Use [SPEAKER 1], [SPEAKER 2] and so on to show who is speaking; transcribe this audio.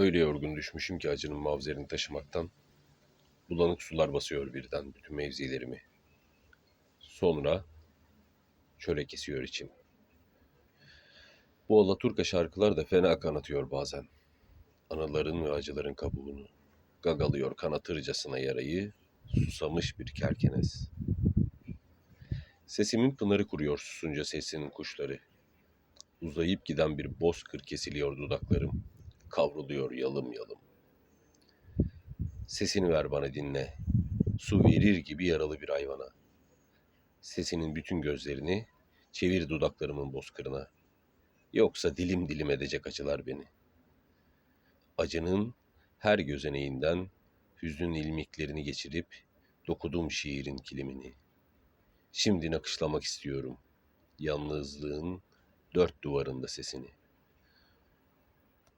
[SPEAKER 1] Öyle yorgun düşmüşüm ki acının mavzerini taşımaktan. Bulanık sular basıyor birden bütün mevzilerimi. Sonra çöle kesiyor içim. Bu Alaturka şarkılar da fena kanatıyor bazen. Anıların ve acıların kabuğunu. Gagalıyor kanatırcasına yarayı, susamış bir kerkenes. Sesimin pınarı kuruyor susunca sesinin kuşları. Uzayıp giden bir bozkır kesiliyor dudaklarım. Kavruluyor yalım yalım. Sesini ver bana dinle. Su verir gibi yaralı bir hayvana. Sesinin bütün gözlerini çevir dudaklarımın bozkırına. Yoksa dilim dilim edecek acılar beni. Acının her gözeneğinden hüznün ilmiklerini geçirip dokudum şiirin kilimini. Şimdi nakışlamak istiyorum yalnızlığın dört duvarında sesini.